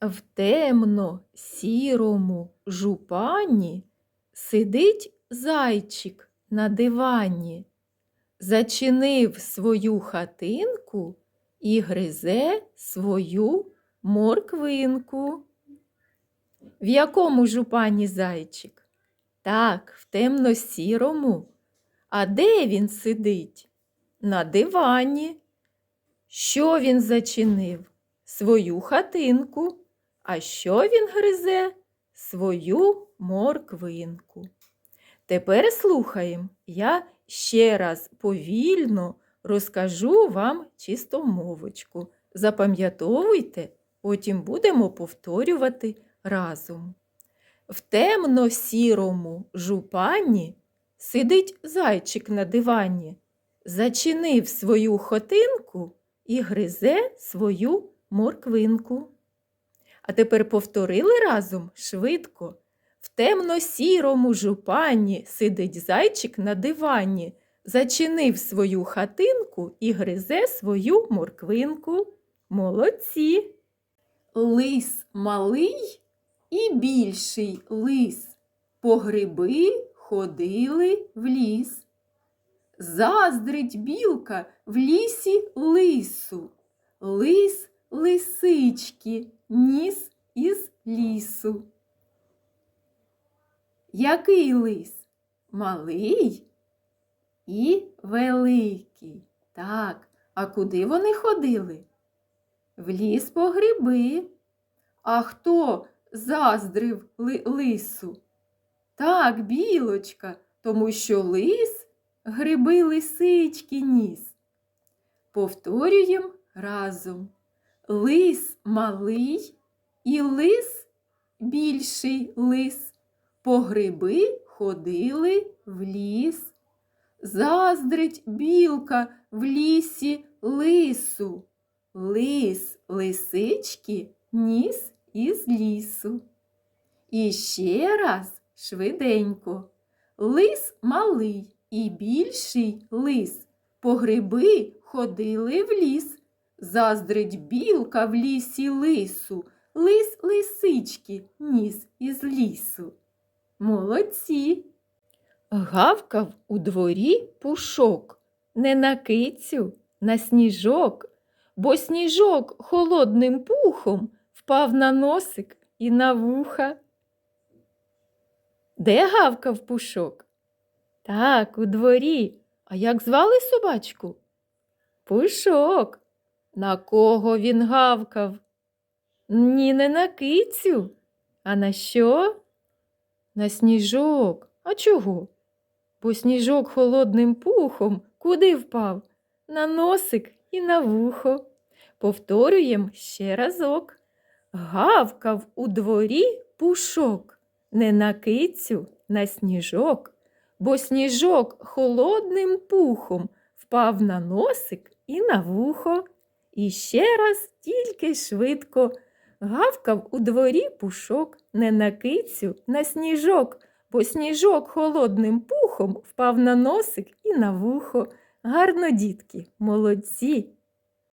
В темно сірому жупані сидить зайчик на дивані, зачинив свою хатинку і гризе свою морквинку. В якому жупані зайчик? Так, в темно-сірому. А де він сидить? На дивані. Що він зачинив? Свою хатинку. А що він гризе? Свою морквинку. Тепер слухаємо. Я ще раз повільно розкажу вам чистомовочку. Запам'ятовуйте, потім будемо повторювати разом. В темно-сірому жупані сидить зайчик на дивані, зачинив свою хотинку і гризе свою морквинку. А тепер повторили разом швидко. В темно-сірому жупані сидить зайчик на дивані, зачинив свою хатинку і гризе свою морквинку. Молодці. Лис малий і більший лис. По гриби ходили в ліс. Заздрить білка в лісі лису. Лис лисички ніс із лісу. Який лис? Малий і великий. Так, а куди вони ходили? В ліс по гриби. А хто заздрив ли- лису? Так, білочка, тому що лис гриби лисички ніс. Повторюємо разом. Лис малий і лис більший лис. По гриби ходили в ліс. Заздрить білка в лісі лису. Лис лисички ніс із лісу. І ще раз швиденько. Лис малий і більший лис. По гриби ходили в ліс. Заздрить білка в лісі лису. Лис лисички ніс із лісу. Молодці. Гавкав у дворі пушок, не на кицю, на сніжок, бо сніжок холодним пухом впав на носик і на вуха. Де гавкав пушок? Так, у дворі. А як звали собачку? Пушок. На кого він гавкав? Ні, не на кицю. А на що? На сніжок. А чого? Бо сніжок холодним пухом куди впав? На носик і на вухо. Повторюєм ще разок. Гавкав у дворі пушок, не на кицю, на сніжок, бо сніжок холодним пухом впав на носик і на вухо. І ще раз тільки швидко гавкав у дворі пушок, не на кицю, на сніжок, бо сніжок холодним пухом впав на носик і на вухо. Гарно, дітки, молодці.